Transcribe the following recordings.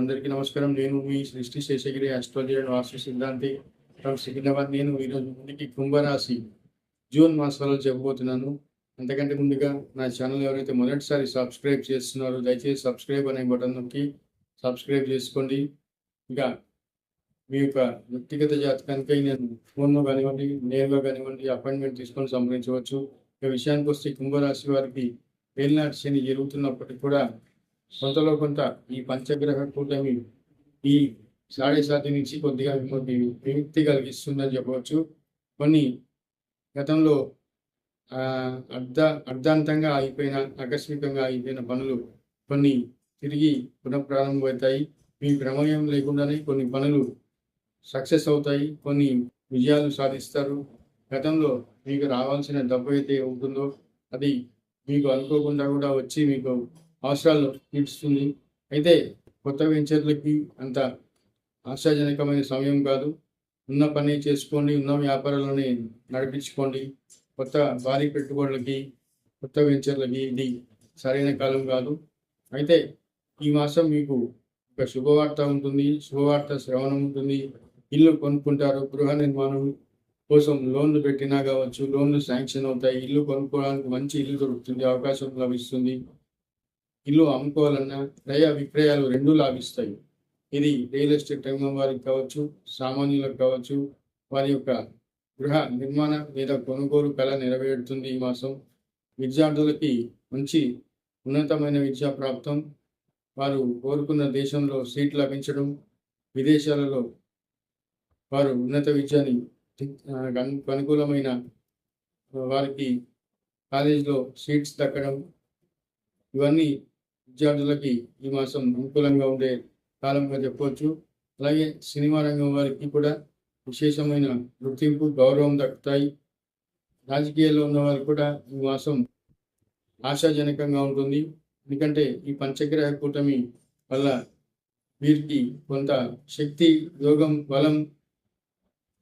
అందరికీ నమస్కారం. నేను మీ సృష్టి శేషగిరి ఆస్ట్రాలజీ అండ్ వాస్తు సిద్ధాంతి ఫ్రమ్ సికింద్రాబాద్. నేను ఈరోజు ముందుకి కుంభరాశి జూన్ మాసాలలో చెప్పబోతున్నాను. అంతకంటే ముందుగా నా ఛానల్ ఎవరైతే మొదటిసారి సబ్స్క్రైబ్ చేస్తున్నారో దయచేసి సబ్స్క్రైబ్ అనే బటన్ నొక్కి సబ్స్క్రైబ్ చేసుకోండి. ఇంకా మీ యొక్క వ్యక్తిగత జాతకానికై నేను ఫోన్లో కానివ్వండి నేరుగా కానివ్వండి అపాయింట్మెంట్ తీసుకొని సంప్రదించవచ్చు. ఈ విషయానికి వస్తే కుంభరాశి వారికి ఏలినాటి శని జరుగుతున్నప్పటికీ కూడా కొంతలో కొంత ఈ పంచగ్రహ కూటమి ఈ సాడే సాతి నుంచి కొద్దిగా విముక్తి విముక్తి కలిగిస్తుందని చెప్పవచ్చు. కొన్ని గతంలో అర్ధ అర్ధాంతంగా అయిపోయిన ఆకస్మికంగా అయిపోయిన పనులు కొన్ని తిరిగి పునఃప్రారంభమవుతాయి. మీ ప్రమేయం లేకుండానే కొన్ని పనులు సక్సెస్ అవుతాయి. కొన్ని విజయాలు సాధిస్తారు. గతంలో మీకు రావాల్సిన డబ్బు అయితే ఉంటుందో అది మీకు అనుకోకుండా కూడా వచ్చి మీకు అవసరాలు తీర్చుతుంది అయితే కొత్త వెంచర్లకి అంత ఆశాజనకమైన సమయం కాదు. ఉన్న పని చేసుకోండి ఉన్న వ్యాపారాలని నడిపించుకోండి. కొత్త భారీ పెట్టుబడులకి కొత్త వెంచర్లకి ఇది సరైన కాలం కాదు. అయితే ఈ మాసం మీకు ఒక శుభవార్త ఉంటుంది. శుభవార్త శ్రవణం ఉంటుంది. ఇల్లు కొనుక్కుంటారు. గృహ నిర్మాణం కోసం లోన్లు పెట్టినా కావచ్చు లోన్లు శాంక్షన్ అవుతాయి. ఇల్లు కొనుక్కోవడానికి మంచి ఇల్లు దొరుకుతుంది. అవకాశం లభిస్తుంది. ఇల్లు అమ్ముకోవాలన్నా క్రయ విక్రయాలు రెండు లాభిస్తాయి. ఇది రియల్ ఎస్టేట్ రంగం వారికి కావచ్చు సామాన్యులకు కావచ్చు వారి యొక్క గృహ నిర్మాణ లేదా కొనుగోలు కళ నెరవేరుతుంది ఈ మాసం. విద్యార్థులకి మంచి ఉన్నతమైన విద్యా ప్రాప్తం. వారు కోరుకున్న దేశంలో సీట్ లభించడం విదేశాలలో వారు ఉన్నత విద్యని అనుకూలమైన వారికి కాలేజీలో సీట్స్ దక్కడం ఇవన్నీ విద్యార్థులకి ఈ మాసం అనుకూలంగా ఉండే కాలంగా చెప్పవచ్చు. అలాగే సినిమా రంగం వారికి కూడా విశేషమైన గుర్తింపు గౌరవం దక్కుతాయి. రాజకీయాల్లో ఉన్న వారికి కూడా ఈ మాసం ఆశాజనకంగా ఉంటుంది. ఎందుకంటే ఈ పంచగ్రహ కూటమి వల్ల వీరికి కొంత శక్తి యోగం బలం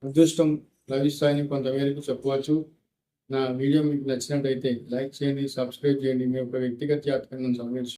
అదృష్టం లభిస్తాయని కొంతమేరకు చెప్పవచ్చు. నా వీడియో మీకు నచ్చినట్టయితే లైక్ చేయండి సబ్స్క్రైబ్ చేయండి. మీ యొక్క వ్యక్తిగత జాతకంగా సంబంధించి